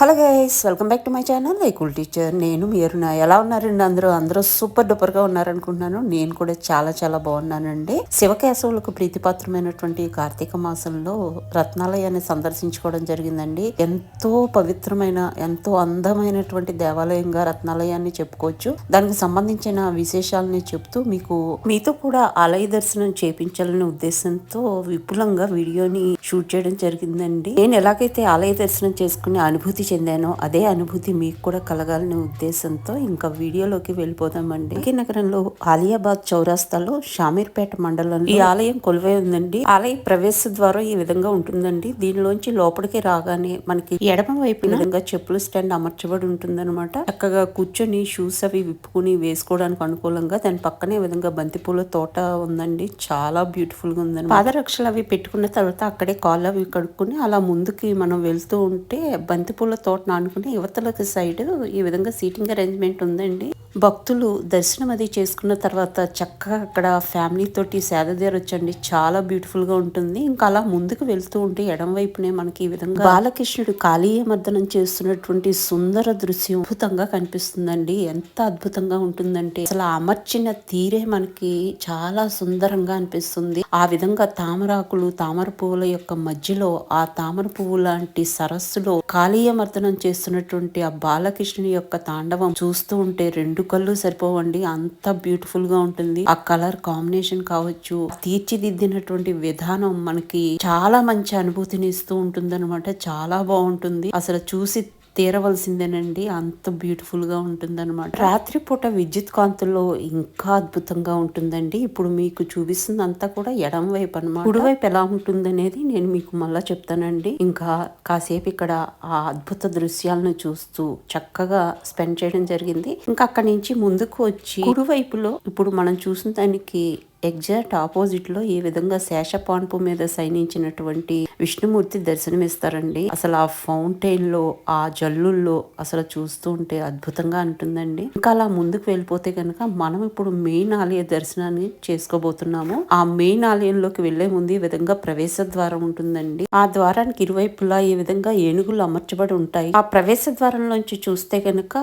Hello guys welcome back to my channel లైకుల్ teacher నేను మీరునా ఎలా ఉన్నారండి అందరూ? అందరూ సూపర్ డూపర్గా ఉన్నారనుకుంటున్నాను. నేను కూడా చాలా చాలా బాగున్నానండి. శివకేశవులకు ప్రీతిపాత్రమైనటువంటి కార్తీక మాసంలో రత్నాలయాన్ని సందర్శించుకోవడం జరిగిందండి. ఎంతో పవిత్రమైన ఎంతో అందమైనటువంటి దేవాలయంగా రత్నాలయాన్ని చెప్పుకోవచ్చు. దానికి సంబంధించిన విశేషాలని చెప్తూ మీకు మీతో కూడా ఆలయ దర్శనం చేపించాలనే ఉద్దేశంతో విపులంగా వీడియోని షూట్ చేయడం జరిగిందండి. నేను ఎలాగైతే ఆలయ దర్శనం చేసుకునే అనుభూతి చెందానో అదే అనుభూతి మీకు కూడా కలగాలనే ఉద్దేశంతో ఇంకా వీడియోలోకి వెళ్ళిపోదామండి. ఈ నగరంలో ఆలియాబాద్ చౌరాస్తాలో షామీర్పేట మండలం ఈ ఆలయం కొలువై ఉందండి. ఆలయ ప్రవేశ ద్వారం ఈ విధంగా ఉంటుందండి. దీనిలోంచి లోపలికి రాగానే మనకి ఎడమ వైపు విధంగా చెప్పుల స్టాండ్ అమర్చబడి ఉంటుందన్నమాట. చక్కగా కూర్చొని షూస్ అవి విప్పుకుని వేసుకోవడానికి అనుకూలంగా దాని పక్కనే విధంగా బంతిపూల తోట ఉందండి. చాలా బ్యూటిఫుల్గా ఉందండి పాదరక్షలు అవి పెట్టుకున్న తర్వాత అక్కడే కాళ్ళు అవి కడుక్కుని అలా ముందుకి మనం వెళ్తూ ఉంటే బంతిపూల తోటను ఆనుకుని యువతలకు సైడ్ ఈ విధంగా సీటింగ్ అరేంజ్మెంట్ ఉందండి. భక్తులు దర్శనం అది చేసుకున్న తర్వాత చక్కగా అక్కడ ఫ్యామిలీ తోటి సేద తీరొచ్చండి చాలా బ్యూటిఫుల్గా ఉంటుంది. ఇంకా అలా ముందుకు వెళ్తూ ఉంటే ఎడం వైపునే మనకి ఈ విధంగా బాలకృష్ణుడు కాళీయ మర్దనం చేస్తున్నటువంటి సుందర దృశ్యం అద్భుతంగా కనిపిస్తుందండి. ఎంత అద్భుతంగా ఉంటుందంటే అసలు అమర్చిన తీరే మనకి చాలా సుందరంగా అనిపిస్తుంది. ఆ విధంగా తామరాకులు తామర పువ్వుల యొక్క మధ్యలో ఆ తామర పువ్వు లాంటి సరస్సులో కాళీయ మర్దనం చేస్తున్నటువంటి ఆ బాలకృష్ణుని యొక్క తాండవం చూస్తూ ఉంటే రెండు కళ్ళు సరిపోవండి. అంత బ్యూటిఫుల్గా ఉంటుంది. ఆ కలర్ కాంబినేషన్ కావచ్చు. తీర్చిదిద్దినటువంటి విధానం మనకి చాలా మంచి అనుభూతిని ఇస్తూ ఉంటుంది చాలా బాగుంటుంది. అసలు చూసి తీరవలసిందేనండి. అంత బ్యూటిఫుల్గా ఉంటుందన్నమాట. రాత్రిపూట విద్యుత్ కాంతుల్లో ఇంకా అద్భుతంగా ఉంటుందండి. ఇప్పుడు మీకు చూపిస్తుంది అంతా కూడా ఎడం వైపు అనమాట కుడివైపు ఎలా ఉంటుందనేది నేను మీకు మళ్ళా చెప్తానండి. ఇంకా కాసేపు ఇక్కడ ఆ అద్భుత దృశ్యాలను చూస్తూ చక్కగా స్పెండ్ చేయడం జరిగింది. ఇంకా అక్కడి నుంచి ముందుకు వచ్చి కుడివైపులో ఇప్పుడు మనం చూసిన దానికి ఎగ్జాక్ట్ ఆపోజిట్లో ఈ విధంగా శేషపాన్పు మీద సైనించినటువంటి విష్ణుమూర్తి దర్శనమిస్తారండి. అసలు ఆ ఫౌంటైన్లో ఆ జల్లుల్లో అసలు చూస్తూ ఉంటే అద్భుతంగా ఉంటుందండి. ఇంకా అలా ముందుకు వెళ్ళిపోతే కనుక మనం ఇప్పుడు మెయిన్ ఆలయ దర్శనాన్ని చేసుకోబోతున్నాము. ఆ మెయిన్ ఆలయంలోకి వెళ్ళే ముందు ఈ విధంగా ప్రవేశ ద్వారం ఉంటుందండి. ఆ ద్వారానికి ఇరువైపులా ఈ విధంగా ఏనుగులు అమర్చబడి ఉంటాయి. ఆ ప్రవేశ ద్వారంలోంచి చూస్తే కనుక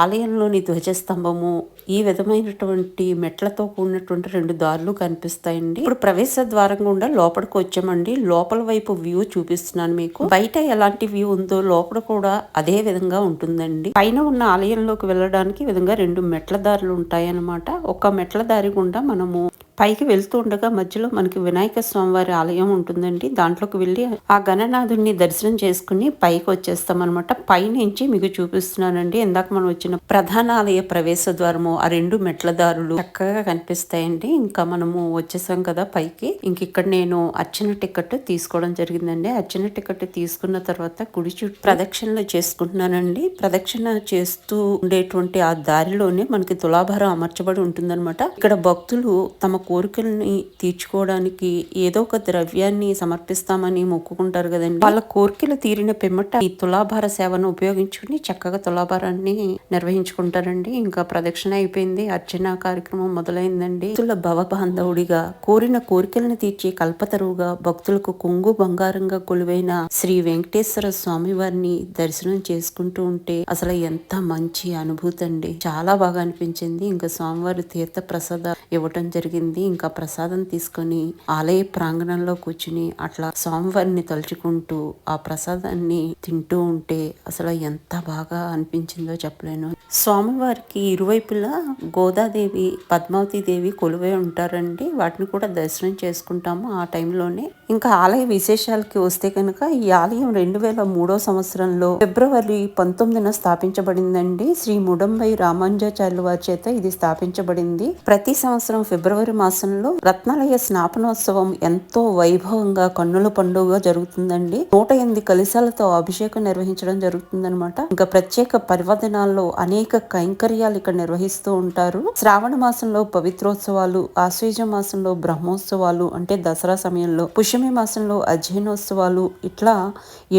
ఆలయంలోని ధ్వజస్తంభము ఈ విధమైనటువంటి మెట్లతో కూడినటువంటి రెండు దారులు కనిపిస్తాయండి. ఇప్పుడు ప్రవేశ ద్వారం గుండా లోపలికి వచ్చామండి. లోపల వైపు వ్యూ చూపిస్తున్నాను మీకు. బయట ఎలాంటి వ్యూ ఉందో లోపల కూడా అదే విధంగా ఉంటుందండి. పైన ఉన్న ఆలయంలోకి వెళ్ళడానికి విధంగా రెండు మెట్ల దారులు ఉంటాయన్నమాట. ఒక మెట్ల దారి గుండా మనము పైకి వెళ్తూ ఉండగా మధ్యలో మనకి వినాయక స్వామివారి ఆలయం ఉంటుందండి. దాంట్లోకి వెళ్ళి ఆ గణనాథుడిని దర్శనం చేసుకుని పైకి వచ్చేస్తాం అనమాట పైనుంచి మీకు చూపిస్తున్నానండి. ఇందాక మనం వచ్చిన ప్రధాన ఆలయ ప్రవేశ ద్వారము ఆ రెండు మెట్ల దారులు చక్కగా కనిపిస్తాయండి. ఇంకా మనము వచ్చేసాం కదా పైకి. ఇంక ఇక్కడ నేను అర్చన టికెట్ తీసుకోవడం జరిగిందండి. అర్చన టికెట్ తీసుకున్న తర్వాత గుడి చుట్టూ ప్రదక్షిణలు చేసుకుంటున్నానండి. ప్రదక్షిణ చేస్తూ ఉండేటువంటి ఆ దారిలోనే మనకి తులాభారం అమర్చబడి ఉంటుందన్నమాట. ఇక్కడ భక్తులు తమ కోరికల్ని తీర్చుకోవడానికి ఏదో ఒక ద్రవ్యాన్ని సమర్పిస్తామని మొక్కుకుంటారు కదండి. వాళ్ళ కోరికలు తీరిన పిమ్మట ఈ తులాభార సేవను ఉపయోగించుకుని చక్కగా తులాభారాన్ని నిర్వహించుకుంటారండి. ఇంకా ప్రదక్షిణ అయిపోయింది. అర్చన కార్యక్రమం మొదలైందండి. భక్తుల భవ బాంధవుడిగా కోరిన కోరికలను తీర్చే కల్పతరువుగా భక్తులకు కొంగు బంగారంగా కొలువైన శ్రీ వెంకటేశ్వర స్వామి వారిని దర్శనం చేసుకుంటూ ఉంటే అసలు ఎంత మంచి అనుభూతి అండి చాలా బాగా అనిపించింది. ఇంకా స్వామివారి తీర్థ ప్రసాద ఇవ్వటం జరిగింది. ఇంకా ప్రసాదం తీసుకొని ఆలయ ప్రాంగణంలో కూర్చుని అట్లా స్వామివారిని తలుచుకుంటూ ఆ ప్రసాదాన్ని తింటూ ఉంటే అసలు ఎంత బాగా అనిపించిందో చెప్పలేను. స్వామివారికి ఇరువైపులా గోదాదేవి పద్మావతి దేవి కొలువై ఉంటారండి. వాటిని కూడా దర్శనం చేసుకుంటాము ఆ టైంలోనే. ఇంకా ఆలయ విశేషాలకి వస్తే కనుక ఈ ఆలయం రెండు వేల మూడో సంవత్సరంలో ఫిబ్రవరి పంతొమ్మిదిన స్థాపించబడిందండి. శ్రీ ముడంబై రామాంజాచార్యుల వారి చేత ఇది స్థాపించబడింది. ప్రతి సంవత్సరం ఫిబ్రవరి మాసంలో రత్నాలయ స్నాపనోత్సవం ఎంతో వైభవంగా కన్నుల పండుగ జరుగుతుందండి. నూట ఎనిమిది కలిశాలతో అభిషేకం నిర్వహించడం జరుగుతుందన్నమాట. ఇంకా ప్రత్యేక పర్వదినాల్లో అనేక కైంకర్యాలు ఇక్కడ నిర్వహిస్తూ ఉంటారు. శ్రావణ మాసంలో పవిత్రోత్సవాలు ఆశ్వేజ మాసంలో బ్రహ్మోత్సవాలు అంటే దసరా సమయంలో పుష్యమి మాసంలో అధ్యయనోత్సవాలు ఇట్లా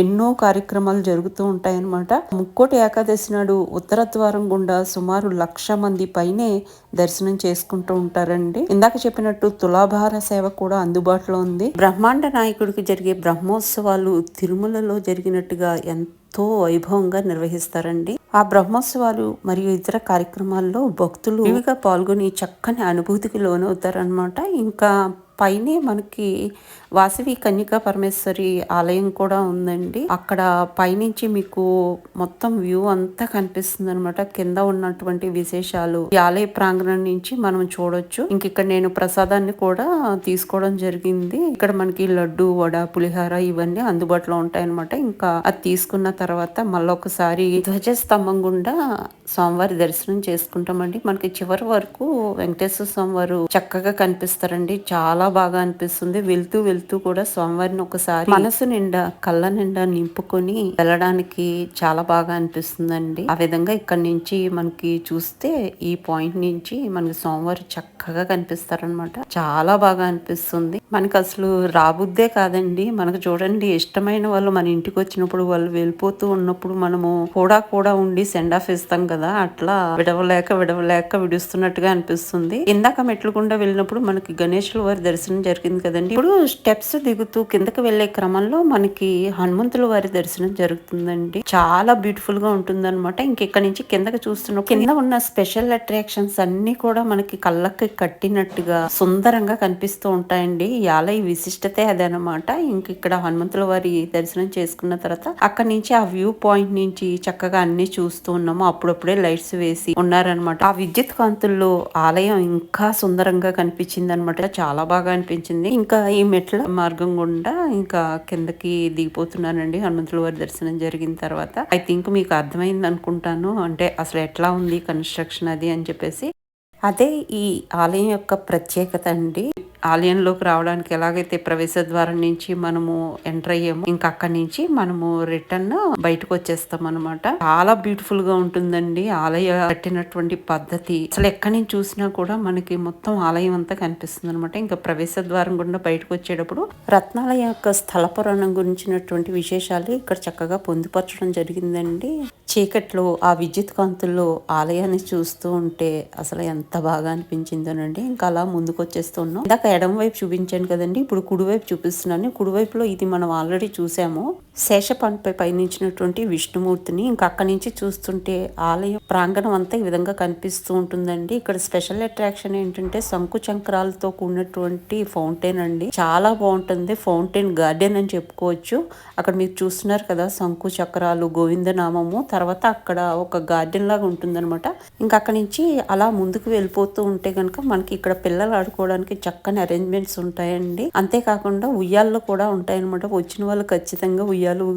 ఎన్నో కార్యక్రమాలు జరుగుతూ ఉంటాయన్నమాట. ముక్కోటి ఏకాదశి నాడు ఉత్తర ద్వారం గుండా సుమారు లక్ష మంది పైనే దర్శనం చేసుకుంటూ ఉంటారండి. ఇందాక చెప్పినట్టు తులాభార సేవ కూడా అందుబాటులో ఉంది. బ్రహ్మాండ నాయకుడికి జరిగే బ్రహ్మోత్సవాలు తిరుమలలో జరిగినట్టుగా ఎంత ఎంతో వైభవంగా నిర్వహిస్తారండి. ఆ బ్రహ్మోత్సవాలు మరియు ఇతర కార్యక్రమాల్లో భక్తులు వివిగా పాల్గొని చక్కని అనుభూతికి లోనవుతారనమాట ఇంకా పైనే మనకి వాసవి కన్యకా పరమేశ్వరి ఆలయం కూడా ఉందండి. అక్కడ పైనుంచి మీకు మొత్తం వ్యూ అంతా కనిపిస్తుంది అనమాట కింద ఉన్నటువంటి విశేషాలు. ఈ ఆలయ ప్రాంగణం నుంచి మనం చూడొచ్చు. ఇంక ఇక్కడ నేను ప్రసాదాన్ని కూడా తీసుకోవడం జరిగింది. ఇక్కడ మనకి లడ్డు వడ పులిహార ఇవన్నీ అందుబాటులో ఉంటాయన్నమాట. ఇంకా అది తీసుకున్న తర్వాత మళ్ళొకసారి ధ్వజస్తంభం గుండా స్వామివారి దర్శనం చేసుకుంటామండి. మనకి చివరి వరకు వెంకటేశ్వర స్వామి వారు చక్కగా కనిపిస్తారండి. చాలా బాగా అనిపిస్తుంది. వెళ్తూ వెళ్తూ కూడా స్వామివారిని ఒకసారి మనసు నిండా కళ్ళ నిండా నింపుకొని వెళ్ళడానికి చాలా బాగా అనిపిస్తుందండి. ఆ విధంగా ఇక్కడ నుంచి మనకి చూస్తే ఈ పాయింట్ నుంచి మనకి స్వామివారు చక్కగా కనిపిస్తారనమాట చాలా బాగా అనిపిస్తుంది. మనకి అసలు రాబుద్దే కాదండి. మనకు చూడండి ఇష్టమైన వాళ్ళు మన ఇంటికి వచ్చినప్పుడు వాళ్ళు వెళ్ళిపోతూ ఉన్నప్పుడు మనము కూడా కూడా ఉండి సెండ్ ఆఫ్ ఇస్తాం కదా. అట్లా విడవలేక విడవలేక విడుస్తున్నట్టుగా అనిపిస్తుంది. ఇందాక మెట్లు గుండా వెళ్ళినప్పుడు మనకి గణేషుల వారి దర్శనం జరిగింది కదండి. ఇప్పుడు స్టెప్స్ దిగుతూ కిందకి వెళ్ళే క్రమంలో మనకి హనుమంతుల వారి దర్శనం జరుగుతుందండి. చాలా బ్యూటిఫుల్గా ఉంటుంది అనమాట ఇంకెక్కడి నుంచి కిందకి చూస్తున్న కింద ఉన్న స్పెషల్ అట్రాక్షన్స్ అన్ని కూడా మనకి కళ్ళకి కట్టినట్టుగా సుందరంగా కనిపిస్తూ ఉంటాయండి. ఈ ఆలయ విశిష్టతే అదనమాట ఇంక ఇక్కడ హనుమంతుల వారి దర్శనం చేసుకున్న తర్వాత అక్కడి నుంచి ఆ వ్యూ పాయింట్ నుంచి చక్కగా అన్ని చూస్తూ ఉన్నాము. అప్పుడప్పుడే లైట్స్ వేసి ఉన్నారనమాట ఆ విద్యుత్ కాంతుల్లో ఆలయం ఇంకా సుందరంగా కనిపించింది అనమాట చాలా బాగా అనిపించింది. ఇంకా ఈ మెట్ల మార్గం గుండా ఇంకా కిందకి దిగిపోతున్నానండి. హనుమంతుల వారి దర్శనం జరిగిన తర్వాత. ఐ థింక్ మీకు అర్థమైంది అనుకుంటాను. అంటే అసలు ఎట్లా ఉంది కన్స్ట్రక్షన్ అది అని చెప్పేసి. అదే ఈ ఆలయం యొక్క ప్రత్యేకత అండి. ఆలయంలోకి రావడానికి ఎలాగైతే ప్రవేశ ద్వారం నుంచి మనము ఎంటర్ అయ్యాము ఇంకా అక్కడి నుంచి మనము రిటర్న్ బయటకు వచ్చేస్తాం అనమాట చాలా బ్యూటిఫుల్గా ఉంటుందండి ఆలయ కట్టినటువంటి పద్ధతి. అసలు ఎక్కడి నుంచి చూసినా కూడా మనకి మొత్తం ఆలయం అంతా కనిపిస్తుంది అనమాట ఇంకా ప్రవేశ ద్వారం గుండా బయటకు వచ్చేటప్పుడు రత్నాలయ యొక్క స్థల పురాణం గురించినటువంటి విశేషాలు ఇక్కడ చక్కగా పొందుపరచడం జరిగిందండి. చీకట్లో ఆ విద్యుత్ కాంతుల్లో ఆలయాన్ని చూస్తూ ఉంటే అసలు ఎంత బాగా అనిపించిందోనండి ఇంకా అలా ముందుకు వచ్చేస్తున్నాం ఇందాక ఎడమ వైపు చూపించాను కదండి. ఇప్పుడు కుడివైపు చూపిస్తున్నాను. కుడివైపులో ఇది మనం ఆల్రెడీ చూసాము. శేషపంపై పయనించినటువంటి విష్ణుమూర్తిని ఇంకా అక్కడి నుంచి చూస్తుంటే ఆలయం ప్రాంగణం అంతా ఈ విధంగా కనిపిస్తూ ఉంటుందండి. ఇక్కడ స్పెషల్ అట్రాక్షన్ ఏంటంటే శంకు చక్రాలతో కూడినటువంటి ఫౌంటైన్ అండి. చాలా బాగుంటుంది. ఫౌంటైన్ గార్డెన్ అని చెప్పుకోవచ్చు. అక్కడ మీరు చూస్తున్నారు కదా శంకు చక్రాలు గోవిందనామము. తర్వాత అక్కడ ఒక గార్డెన్ లాగా ఉంటుందన్నమాట. ఇంకా అక్కడి నుంచి అలా ముందుకు వెళ్ళిపోతూ ఉంటే కనుక మనకి ఇక్కడ పిల్లలు ఆడుకోవడానికి చక్కని అరేంజ్మెంట్స్ ఉంటాయండి. అంతేకాకుండా ఉయ్యాల్లో కూడా ఉంటాయన్నమాట. వచ్చిన వాళ్ళు ఖచ్చితంగా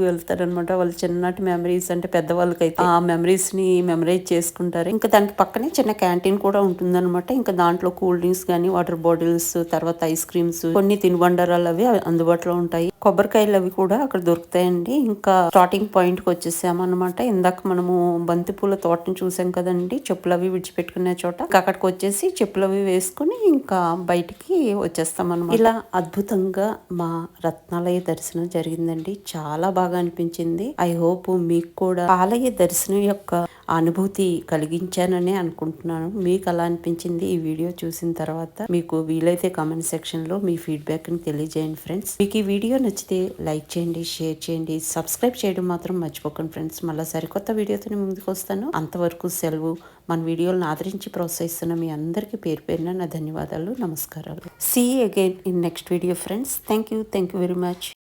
వెళ్తారనమాట వాళ్ళు చిన్నటి మెమరీస్ అంటే పెద్దవాళ్ళకైతే ఆ మెమరీస్ని మెమరైజ్ చేసుకుంటారు. ఇంకా దానికి పక్కనే చిన్న క్యాంటీన్ కూడా ఉంటుందన్నమాట. ఇంకా దాంట్లో కూల్ డ్రింక్స్ కానీ వాటర్ బాటిల్స్ తర్వాత ఐస్ క్రీమ్స్ కొన్ని తినుబండారాలు అవి అందుబాటులో ఉంటాయి. కొబ్బరికాయలు అవి కూడా అక్కడ దొరుకుతాయండి. ఇంకా స్టార్టింగ్ పాయింట్కి వచ్చేసాము వచ్చేసామన్నమాట. ఇందాక మనము బంతిపూల తోటని చూసాం కదండి. చెప్పులు అవి విడిచిపెట్టుకునే చోట. అక్కడికి వచ్చేసి చెప్పులు అవి వేసుకుని ఇంకా బయటికి వచ్చేస్తాం అనమాట ఇలా అద్భుతంగా మా రత్నాలయ దర్శనం జరిగిందండి. చాలా బాగా అనిపించింది. ఐ హోప్ మీకు కూడా ఆలయ దర్శనం యొక్క అనుభూతి కలిగించానని అనుకుంటున్నాను. మీకు అలా అనిపించింది ఈ వీడియో చూసిన తర్వాత మీకు వీలైతే కామెంట్ సెక్షన్లో మీ ఫీడ్బ్యాక్ని తెలియజేయండి ఫ్రెండ్స్ మీకు ఈ వీడియో నచ్చితే లైక్ చేయండి షేర్ చేయండి. సబ్స్క్రైబ్ చేయడం మాత్రం మర్చిపోకండి ఫ్రెండ్స్ మళ్ళీ సరికొత్త వీడియోతో ముందుకు వస్తాను. అంతవరకు సెలవు. మన వీడియోలను ఆదరించి ప్రోత్సహిస్తున్న మీ అందరికీ పేరు పేరున నా ధన్యవాదాలు నమస్కారాలు. See again in next video friends thank you thank you very much